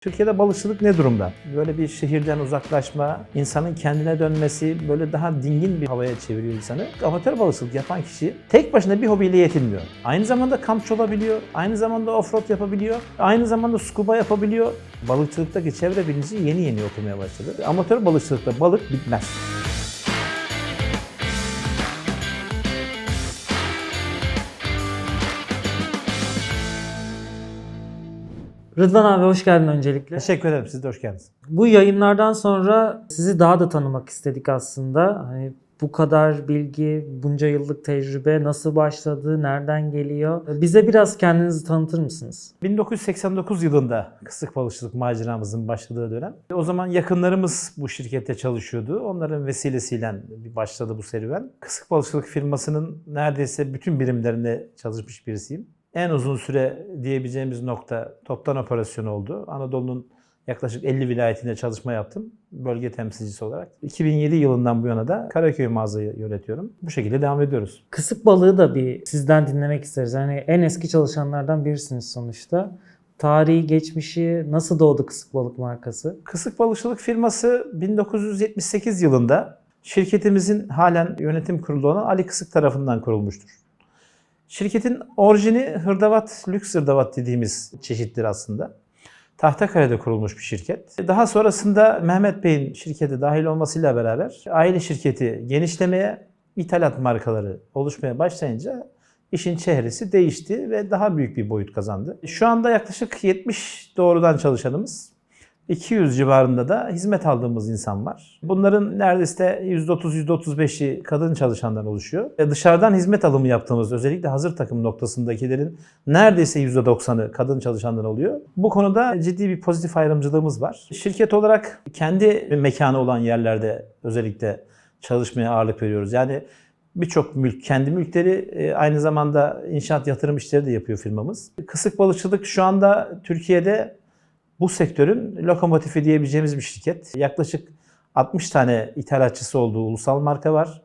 Türkiye'de balıkçılık ne durumda? Böyle bir şehirden uzaklaşma, insanın kendine dönmesi, böyle daha dingin bir havaya çeviriyor insanı. Amatör balıkçılık yapan kişi tek başına bir hobiyle yetinmiyor. Aynı zamanda kampçı olabiliyor, aynı zamanda offroad yapabiliyor, aynı zamanda scuba yapabiliyor. Balıkçılıktaki çevre bilinci yeni yeni okumaya başladı. Amatör balıkçılıkta balık bitmez. Rıdvan abi hoş geldin öncelikle. Teşekkür ederim. Siz de hoş geldiniz. Bu yayınlardan sonra sizi daha da tanımak istedik aslında. Hani bu kadar bilgi, bunca yıllık tecrübe nasıl başladı, nereden geliyor? Bize biraz kendinizi tanıtır mısınız? 1989 yılında kısık balıkçılık maceramızın başladığı dönem. O zaman yakınlarımız bu şirkette çalışıyordu. Onların vesilesiyle başladı bu serüven. Kısık balıkçılık firmasının neredeyse bütün birimlerinde çalışmış birisiyim. En uzun süre diyebileceğimiz nokta toptan operasyon oldu. Anadolu'nun yaklaşık 50 vilayetinde çalışma yaptım bölge temsilcisi olarak. 2007 yılından bu yana da Karaköy mağazayı yönetiyorum. Bu şekilde devam ediyoruz. Kısık balığı da bir sizden dinlemek isteriz. Hani en eski çalışanlardan birisiniz sonuçta. Tarihi, geçmişi, nasıl doğdu kısık balık markası? Kısık Balıkçılık firması 1978 yılında şirketimizin halen yönetim kurulu olan Ali Kısık tarafından kurulmuştur. Şirketin orijini hırdavat, lüks hırdavat dediğimiz çeşittir aslında. Tahtakale'de kurulmuş bir şirket. Daha sonrasında Mehmet Bey'in şirkete dahil olmasıyla beraber aile şirketi genişlemeye, ithalat markaları oluşmaya başlayınca işin çehresi değişti ve daha büyük bir boyut kazandı. Şu anda yaklaşık 70 doğrudan çalışanımız, 200 civarında da hizmet aldığımız insan var. Bunların neredeyse %30-%35'i kadın çalışandan oluşuyor. Ve dışarıdan hizmet alımı yaptığımız özellikle hazır takım noktasındakilerin neredeyse %90'ı kadın çalışandan oluyor. Bu konuda ciddi bir pozitif ayrımcılığımız var. Şirket olarak kendi mekanı olan yerlerde özellikle çalışmaya ağırlık veriyoruz. Yani birçok mülk, kendi mülkleri e, aynı zamanda inşaat yatırım işleri de yapıyor firmamız. Kısık balıkçılık şu anda Türkiye'de bu sektörün lokomotifi diyebileceğimiz bir şirket. Yaklaşık 60 tane ithalatçısı olduğu ulusal marka var.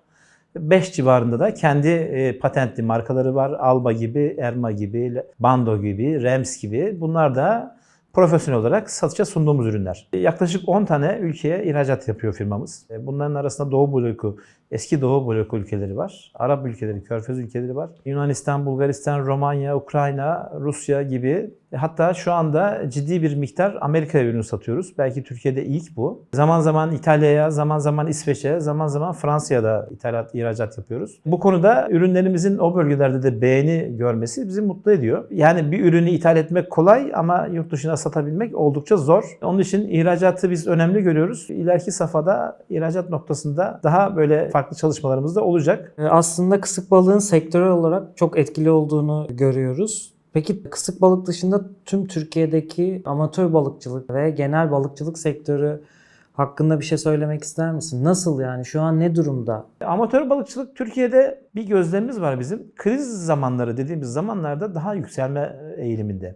5 civarında da kendi e, patentli markaları var. Alba gibi, Erma gibi, Bando gibi, Rems gibi. Bunlar da profesyonel olarak satışa sunduğumuz ürünler. Yaklaşık 10 tane ülkeye ihracat yapıyor firmamız. E, Bunların arasında Doğu bloku, eski Doğu bloku ülkeleri var. Arap ülkeleri, Körfez ülkeleri var. Yunanistan, Bulgaristan, Romanya, Ukrayna, Rusya gibi. Hatta şu anda ciddi bir miktar Amerika'ya ürün satıyoruz. Belki Türkiye'de ilk bu. Zaman zaman İtalya'ya, zaman zaman İsveç'e, zaman zaman Fransa'ya ithalat, ihracat yapıyoruz. Bu konuda ürünlerimizin o bölgelerde de beğeni görmesi bizi mutlu ediyor. Yani bir ürünü ithal etmek kolay ama yurt dışına satabilmek oldukça zor. Onun için ihracatı biz önemli görüyoruz. İleriki safhada ihracat noktasında daha böyle farklı çalışmalarımız da olacak. E, Aslında kısık balığın sektörel olarak çok etkili olduğunu görüyoruz. Peki kısık balık dışında tüm Türkiye'deki amatör balıkçılık ve genel balıkçılık sektörü hakkında bir şey söylemek ister misin? Nasıl yani? Şu an ne durumda? Amatör balıkçılık Türkiye'de bir gözlemimiz var bizim. Kriz zamanları dediğimiz zamanlarda daha yükselme eğiliminde.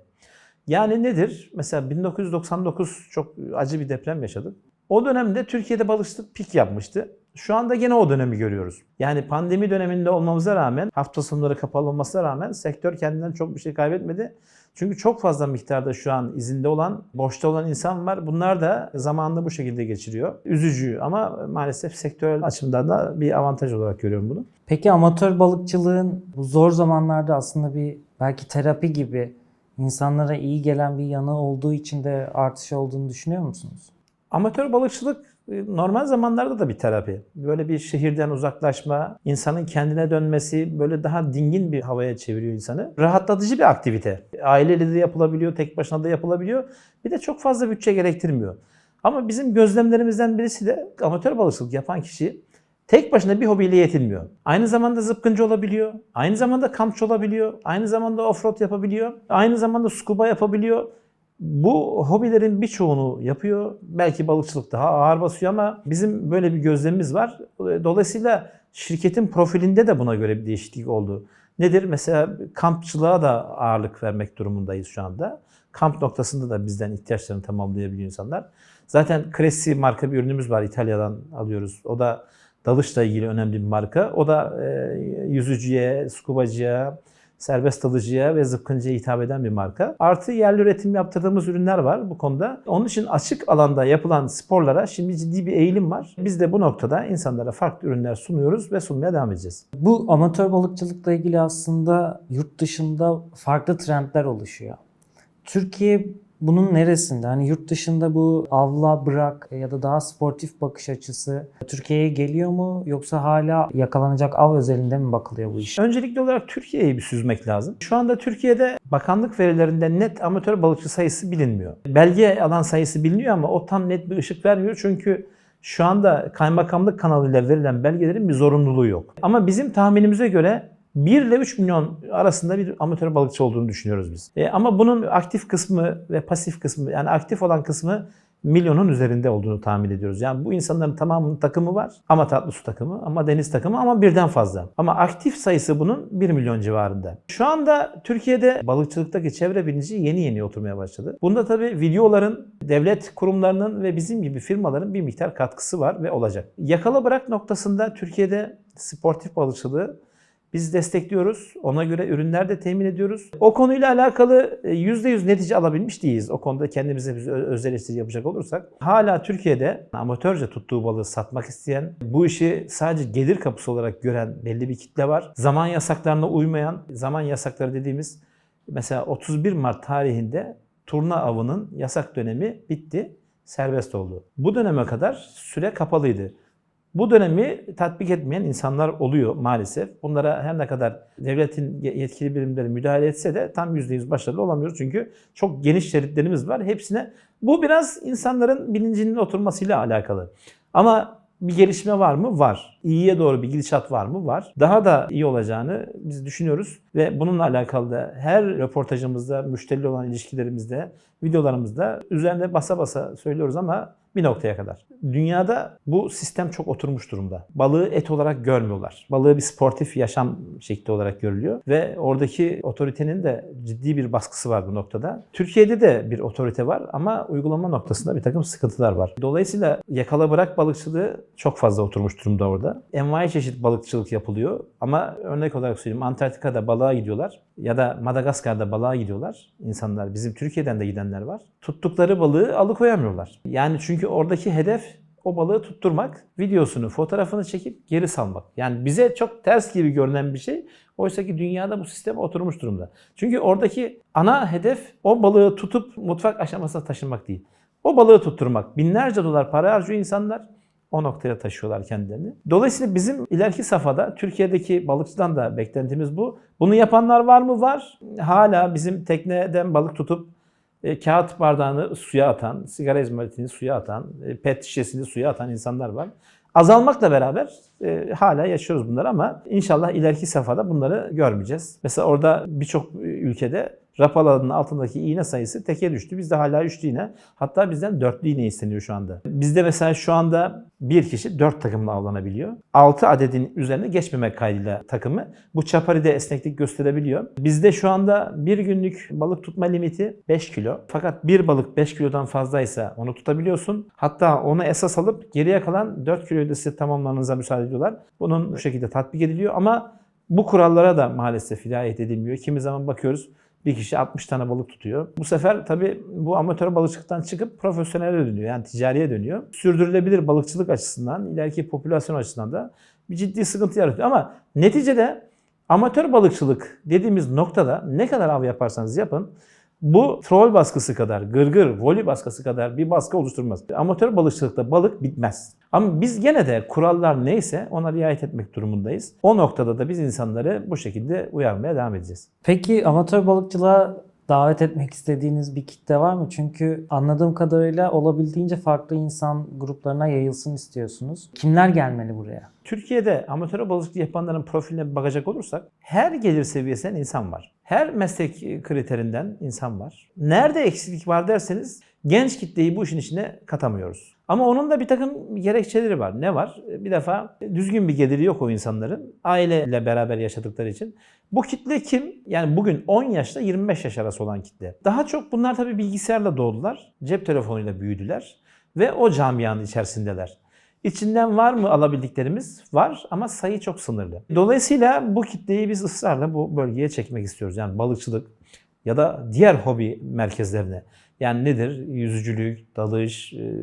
Yani nedir? Mesela 1999 çok acı bir deprem yaşadık. O dönemde Türkiye'de balıkçılık pik yapmıştı. Şu anda gene o dönemi görüyoruz. Yani pandemi döneminde olmamıza rağmen, hafta sonları kapalı olmasına rağmen sektör kendinden çok bir şey kaybetmedi. Çünkü çok fazla miktarda şu an izinde olan, boşta olan insan var. Bunlar da zamanını bu şekilde geçiriyor. Üzücü ama maalesef sektörel açımdan da bir avantaj olarak görüyorum bunu. Peki amatör balıkçılığın bu zor zamanlarda aslında bir belki terapi gibi insanlara iyi gelen bir yanı olduğu için de artış olduğunu düşünüyor musunuz? Amatör balıkçılık e, normal zamanlarda da bir terapi. Böyle bir şehirden uzaklaşma, insanın kendine dönmesi, böyle daha dingin bir havaya çeviriyor insanı. Rahatlatıcı bir aktivite. Aileyle de yapılabiliyor, tek başına da yapılabiliyor. Bir de çok fazla bütçe gerektirmiyor. Ama bizim gözlemlerimizden birisi de amatör balıkçılık yapan kişi tek başına bir hobiyle yetinmiyor. Aynı zamanda zıpkıncı olabiliyor, aynı zamanda kampçı olabiliyor, aynı zamanda offroad yapabiliyor, aynı zamanda scuba yapabiliyor. Bu hobilerin birçoğunu yapıyor. Belki balıkçılık daha ağır basıyor ama bizim böyle bir gözlemimiz var. Dolayısıyla şirketin profilinde de buna göre bir değişiklik oldu. Nedir? Mesela kampçılığa da ağırlık vermek durumundayız şu anda. Kamp noktasında da bizden ihtiyaçlarını tamamlayabiliyor insanlar. Zaten Cressi marka bir ürünümüz var. İtalya'dan alıyoruz. O da dalışla ilgili önemli bir marka. O da e, yüzücüye, skubacıya, serbest dalıcıya ve zıpkıncıya hitap eden bir marka. Artı yerli üretim yaptırdığımız ürünler var bu konuda. Onun için açık alanda yapılan sporlara şimdi ciddi bir eğilim var. Biz de bu noktada insanlara farklı ürünler sunuyoruz ve sunmaya devam edeceğiz. Bu amatör balıkçılıkla ilgili aslında yurt dışında farklı trendler oluşuyor. Türkiye bunun neresinde? Hani yurt dışında bu avla bırak ya da daha sportif bakış açısı Türkiye'ye geliyor mu yoksa hala yakalanacak av özelinde mi bakılıyor bu iş? Öncelikli olarak Türkiye'yi bir süzmek lazım. Şu anda Türkiye'de bakanlık verilerinde net amatör balıkçı sayısı bilinmiyor. Belge alan sayısı biliniyor ama o tam net bir ışık vermiyor çünkü şu anda kaymakamlık kanalıyla verilen belgelerin bir zorunluluğu yok. Ama bizim tahminimize göre 1 ile 3 milyon arasında bir amatör balıkçı olduğunu düşünüyoruz biz. E, ama bunun aktif kısmı ve pasif kısmı yani aktif olan kısmı milyonun üzerinde olduğunu tahmin ediyoruz. Yani bu insanların tamamının takımı var. Ama tatlı su takımı, ama deniz takımı ama birden fazla. Ama aktif sayısı bunun 1 milyon civarında. Şu anda Türkiye'de balıkçılıktaki çevre bilinci yeni yeni oturmaya başladı. Bunda tabii videoların, devlet kurumlarının ve bizim gibi firmaların bir miktar katkısı var ve olacak. Yakala bırak noktasında Türkiye'de sportif balıkçılığı biz destekliyoruz. Ona göre ürünler de temin ediyoruz. O konuyla alakalı e, %100 netice alabilmiş değiliz. O konuda kendimize bir ö- öz yapacak olursak. Hala Türkiye'de amatörce tuttuğu balığı satmak isteyen, bu işi sadece gelir kapısı olarak gören belli bir kitle var. Zaman yasaklarına uymayan, zaman yasakları dediğimiz mesela 31 Mart tarihinde turna avının yasak dönemi bitti, serbest oldu. Bu döneme kadar süre kapalıydı. Bu dönemi tatbik etmeyen insanlar oluyor maalesef. Bunlara her ne kadar devletin yetkili birimleri müdahale etse de tam %100 başarılı olamıyoruz. Çünkü çok geniş şeritlerimiz var. Hepsine bu biraz insanların bilincinin oturmasıyla alakalı. Ama bir gelişme var mı? Var. İyiye doğru bir gidişat var mı? Var. Daha da iyi olacağını biz düşünüyoruz ve bununla alakalı da her röportajımızda, müşteriyle olan ilişkilerimizde, videolarımızda üzerinde basa basa söylüyoruz ama bir noktaya kadar. Dünyada bu sistem çok oturmuş durumda. Balığı et olarak görmüyorlar. Balığı bir sportif yaşam şekli olarak görülüyor ve oradaki otoritenin de ciddi bir baskısı var bu noktada. Türkiye'de de bir otorite var ama uygulama noktasında bir takım sıkıntılar var. Dolayısıyla yakala bırak balıkçılığı çok fazla oturmuş durumda orada. Envai çeşit balıkçılık yapılıyor ama örnek olarak söyleyeyim Antarktika'da balığa gidiyorlar ya da Madagaskar'da balığa gidiyorlar insanlar. Bizim Türkiye'den de gidenler var. Tuttukları balığı alıkoyamıyorlar. Yani çünkü oradaki hedef o balığı tutturmak, videosunu, fotoğrafını çekip geri salmak. Yani bize çok ters gibi görünen bir şey. Oysa ki dünyada bu sistem oturmuş durumda. Çünkü oradaki ana hedef o balığı tutup mutfak aşamasına taşınmak değil. O balığı tutturmak. Binlerce dolar para harcıyor insanlar. O noktaya taşıyorlar kendilerini. Dolayısıyla bizim ileriki safhada Türkiye'deki balıkçıdan da beklentimiz bu. Bunu yapanlar var mı? Var. Hala bizim tekneden balık tutup e, kağıt bardağını suya atan, sigara izmaritini suya atan, e, pet şişesini suya atan insanlar var. Azalmakla beraber e, hala yaşıyoruz bunları ama inşallah ileriki safhada bunları görmeyeceğiz. Mesela orada birçok ülkede rapalarının altındaki iğne sayısı teke düştü. Bizde hala üçlü iğne. Hatta bizden dörtlü iğne isteniyor şu anda. Bizde mesela şu anda bir kişi dört takımla avlanabiliyor. 6 adedin üzerine geçmemek kaydıyla takımı. Bu çaparide esneklik gösterebiliyor. Bizde şu anda bir günlük balık tutma limiti 5 kilo. Fakat bir balık 5 kilodan fazlaysa onu tutabiliyorsun. Hatta onu esas alıp geriye kalan 4 kiloyu da size tamamlamanıza müsaade ediyorlar. Bunun bu şekilde tatbik ediliyor ama bu kurallara da maalesef riayet edilmiyor. Kimi zaman bakıyoruz bir kişi 60 tane balık tutuyor. Bu sefer tabii bu amatör balıkçılıktan çıkıp profesyonele dönüyor. Yani ticariye dönüyor. Sürdürülebilir balıkçılık açısından, ileriki popülasyon açısından da bir ciddi sıkıntı yaratıyor. Ama neticede amatör balıkçılık dediğimiz noktada ne kadar av yaparsanız yapın bu troll baskısı kadar, gırgır, voli baskısı kadar bir baskı oluşturmaz. Amatör balıkçılıkta balık bitmez. Ama biz gene de kurallar neyse ona riayet etmek durumundayız. O noktada da biz insanları bu şekilde uyarmaya devam edeceğiz. Peki amatör balıkçılığa davet etmek istediğiniz bir kitle var mı? Çünkü anladığım kadarıyla olabildiğince farklı insan gruplarına yayılsın istiyorsunuz. Kimler gelmeli buraya? Türkiye'de amatör balıkçılık yapanların profiline bakacak olursak her gelir seviyesinden insan var. Her meslek kriterinden insan var. Nerede eksiklik var derseniz genç kitleyi bu işin içine katamıyoruz. Ama onun da bir takım gerekçeleri var. Ne var? Bir defa düzgün bir geliri yok o insanların. Aileyle beraber yaşadıkları için. Bu kitle kim? Yani bugün 10 yaşla 25 yaş arası olan kitle. Daha çok bunlar tabii bilgisayarla doğdular. Cep telefonuyla büyüdüler. Ve o camianın içerisindeler. İçinden var mı alabildiklerimiz? Var ama sayı çok sınırlı. Dolayısıyla bu kitleyi biz ısrarla bu bölgeye çekmek istiyoruz. Yani balıkçılık ya da diğer hobi merkezlerine. Yani nedir? Yüzücülük, dalış, e,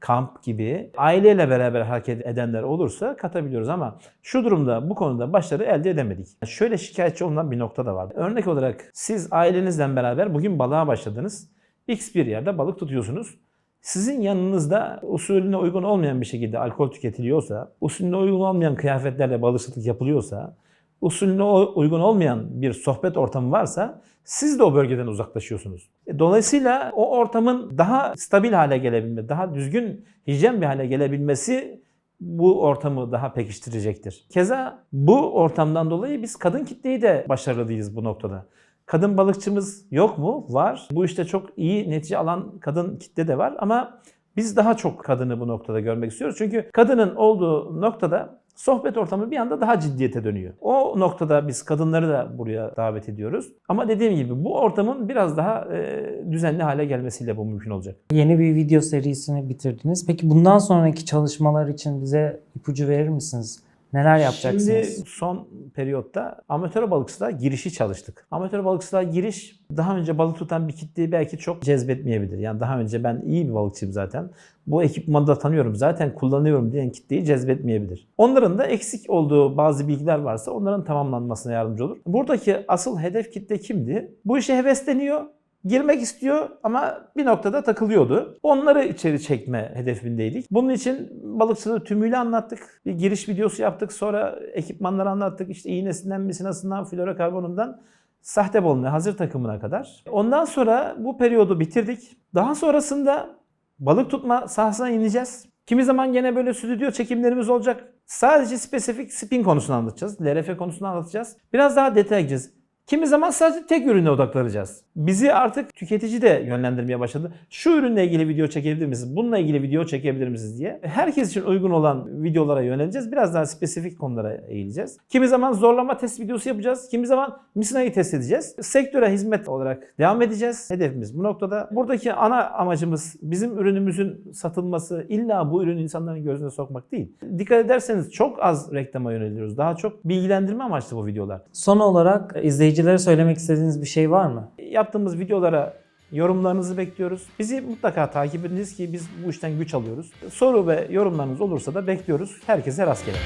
kamp gibi aileyle beraber hareket edenler olursa katabiliyoruz ama şu durumda bu konuda başarı elde edemedik. Şöyle şikayetçi olunan bir nokta da var. Örnek olarak siz ailenizle beraber bugün balığa başladınız. X bir yerde balık tutuyorsunuz. Sizin yanınızda usulüne uygun olmayan bir şekilde alkol tüketiliyorsa, usulüne uygun olmayan kıyafetlerle balıkçılık yapılıyorsa, usulüne uygun olmayan bir sohbet ortamı varsa siz de o bölgeden uzaklaşıyorsunuz. E, Dolayısıyla o ortamın daha stabil hale gelebilme, daha düzgün, hijyen bir hale gelebilmesi bu ortamı daha pekiştirecektir. Keza bu ortamdan dolayı biz kadın kitleyi de başarılıyız bu noktada. Kadın balıkçımız yok mu? Var. Bu işte çok iyi netice alan kadın kitle de var ama biz daha çok kadını bu noktada görmek istiyoruz. Çünkü kadının olduğu noktada sohbet ortamı bir anda daha ciddiyete dönüyor. O noktada biz kadınları da buraya davet ediyoruz. Ama dediğim gibi bu ortamın biraz daha e, düzenli hale gelmesiyle bu mümkün olacak. Yeni bir video serisini bitirdiniz. Peki bundan sonraki çalışmalar için bize ipucu verir misiniz? Neler yapacaksınız? Şimdi son periyotta amatör balıkçılığa girişi çalıştık. Amatör balıkçılığa giriş daha önce balık tutan bir kitleyi belki çok cezbetmeyebilir. Yani daha önce ben iyi bir balıkçıyım zaten. Bu ekipmanı da tanıyorum zaten kullanıyorum diyen kitleyi cezbetmeyebilir. Onların da eksik olduğu bazı bilgiler varsa onların tamamlanmasına yardımcı olur. Buradaki asıl hedef kitle kimdi? Bu işe hevesleniyor girmek istiyor ama bir noktada takılıyordu. Onları içeri çekme hedefindeydik. Bunun için balıkçılığı tümüyle anlattık. Bir giriş videosu yaptık. Sonra ekipmanları anlattık. İşte iğnesinden, misinasından, florokarbonundan sahte balığına, hazır takımına kadar. Ondan sonra bu periyodu bitirdik. Daha sonrasında balık tutma sahasına ineceğiz. Kimi zaman gene böyle stüdyo çekimlerimiz olacak. Sadece spesifik spin konusunu anlatacağız. LRF konusunu anlatacağız. Biraz daha detaya gireceğiz. Kimi zaman sadece tek ürüne odaklanacağız. Bizi artık tüketici de yönlendirmeye başladı. Şu ürünle ilgili video çekebilir misiniz? Bununla ilgili video çekebilir misiniz diye. Herkes için uygun olan videolara yöneleceğiz. Biraz daha spesifik konulara eğileceğiz. Kimi zaman zorlama test videosu yapacağız. Kimi zaman misinayı test edeceğiz. Sektöre hizmet olarak devam edeceğiz. Hedefimiz bu noktada. Buradaki ana amacımız bizim ürünümüzün satılması illa bu ürünü insanların gözüne sokmak değil. Dikkat ederseniz çok az reklama yöneliyoruz. Daha çok bilgilendirme amaçlı bu videolar. Son olarak izleyicilere söylemek istediğiniz bir şey var mı? Yaptığımız videolara yorumlarınızı bekliyoruz. Bizi mutlaka takip ediniz ki biz bu işten güç alıyoruz. Soru ve yorumlarınız olursa da bekliyoruz. Herkese rastgele.